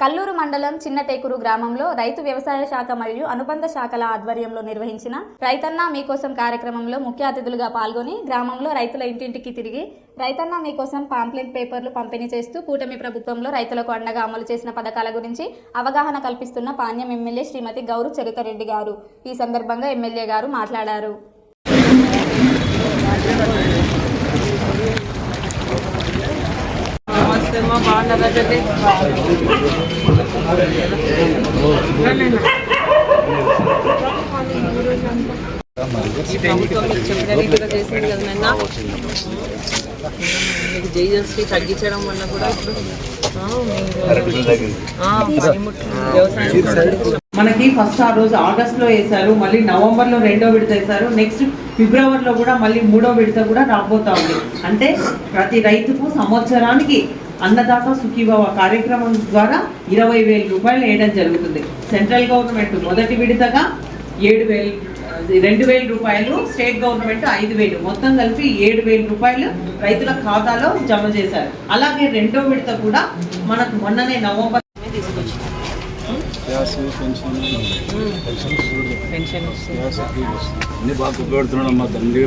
కల్లూరు మండలం చిన్నటేకురు గ్రామంలో రైతు వ్యవసాయ శాఖ మరియు అనుబంధ శాఖల ఆధ్వర్యంలో నిర్వహించిన రైతన్న మీకోసం కార్యక్రమంలో ముఖ్య అతిథులుగా పాల్గొని గ్రామంలో రైతుల ఇంటింటికి తిరిగి రైతన్న మీకోసం పాంప్లెట్ పేపర్లు పంపిణీ చేస్తూ కూటమి ప్రభుత్వంలో రైతులకు అండగా అమలు చేసిన పథకాల గురించి అవగాహన కల్పిస్తున్న పాణ్యం ఎమ్మెల్యే శ్రీమతి గౌరు చరితరెడ్డి గారు. ఈ సందర్భంగా ఎమ్మెల్యే గారు మాట్లాడారు. నమస్తే మా బాగున్నారా ప్రభుత్వం మీకు చెప్పిన చేసింది కదా నిన్న మీకు తగ్గించడం వల్ల కూడా ఇప్పుడు మనకి ఫస్ట్ ఆ రోజు ఆగస్ట్లో వేశారు మళ్ళీ నవంబర్లో రెండో విడత వేశారు నెక్స్ట్ ఫిబ్రవరిలో కూడా మళ్ళీ మూడో విడత కూడా రాబోతా ఉంది. అంటే ప్రతి రైతుకు సంవత్సరానికి అన్నదాత సుఖీభవ కార్యక్రమం ద్వారా ఇరవై వేల రూపాయలు వేయడం జరుగుతుంది. సెంట్రల్ గవర్నమెంట్ మొదటి విడతగా ఏడు వేలు రెండు వేల రూపాయలు స్టేట్ గవర్నమెంట్ ఐదు వేలు. మొత్తం కలిపి ఏడు వేల రూపాయలు రైతుల ఖాతాలో జమ చేశారు. అలాగే రెండో విడత కూడా మనకు మొన్ననే నవంబర్ అన్ని బాగా ఉపయోగపడుతున్నాడు అమ్మా తండ్రి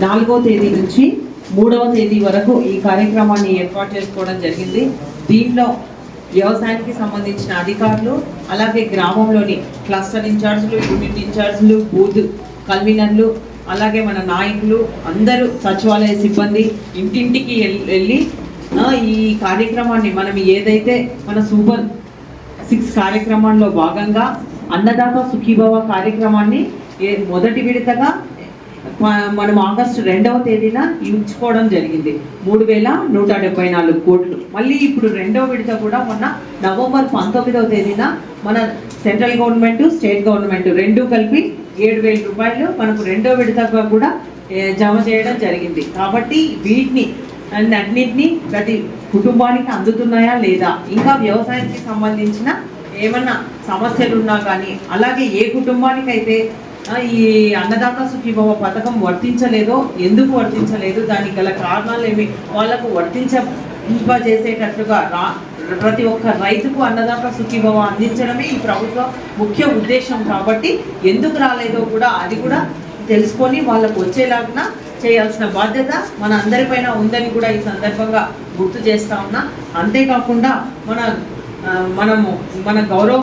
నాలుగో తేదీ నుంచి మూడవ తేదీ వరకు ఈ కార్యక్రమాన్ని ఏర్పాటు చేసుకోవడం జరిగింది. దీనిలో వ్యవసాయానికి సంబంధించిన అధికారులు అలాగే గ్రామంలోని క్లస్టర్ ఇన్ఛార్జీలు యూనిట్ ఇన్ఛార్జీలు బూత్ కన్వీనర్లు అలాగే మన నాయకులు అందరూ సచివాలయ సిబ్బంది ఇంటింటికి వెళ్ళి ఈ కార్యక్రమాన్ని మనం ఏదైతే మన సూపర్ సిక్స్ కార్యక్రమంలో భాగంగా అన్నదాత సుఖీభవ కార్యక్రమాన్ని ఏ- మొదటి విడతగా మనం ఆగస్టు రెండవ తేదీన ఇచ్చుకోవడం జరిగింది. మూడు వేల నూట డెబ్బై నాలుగు కోట్లు. మళ్ళీ ఇప్పుడు రెండవ విడత కూడా మొన్న నవంబర్ పంతొమ్మిదవ తేదీన మన సెంట్రల్ గవర్నమెంట్ స్టేట్ గవర్నమెంట్ రెండు కలిపి ఏడు వేల రూపాయలు మనకు రెండో విడతగా కూడా జమ చేయడం జరిగింది. కాబట్టి వీటిని అన్నింటినీ ప్రతి కుటుంబానికి అందుతున్నాయా లేదా? ఇంకా వ్యవసాయానికి సంబంధించిన ఏమన్నా సమస్యలు ఉన్నా కానీ అలాగే ఏ కుటుంబానికైతే ఈ అన్నదాత సుఖీభవ పథకం వర్తించలేదో ఎందుకు వర్తించలేదు దానికి గల కారణాలు ఏమి వాళ్ళకు వర్తించేటట్లుగా రా ప్రతి ఒక్క రైతుకు అన్నదాత సుఖీభవ అందించడమే ఈ ప్రభుత్వ ముఖ్య ఉద్దేశం కాబట్టి ఎందుకు రాలేదో కూడా అది కూడా తెలుసుకొని వాళ్ళకు వచ్చేలాగా చేయాల్సిన బాధ్యత మన అందరిపైన ఉందని కూడా ఈ సందర్భంగా గుర్తు చేస్తా ఉన్నా. అంతేకాకుండా మన మనము మన గౌరవ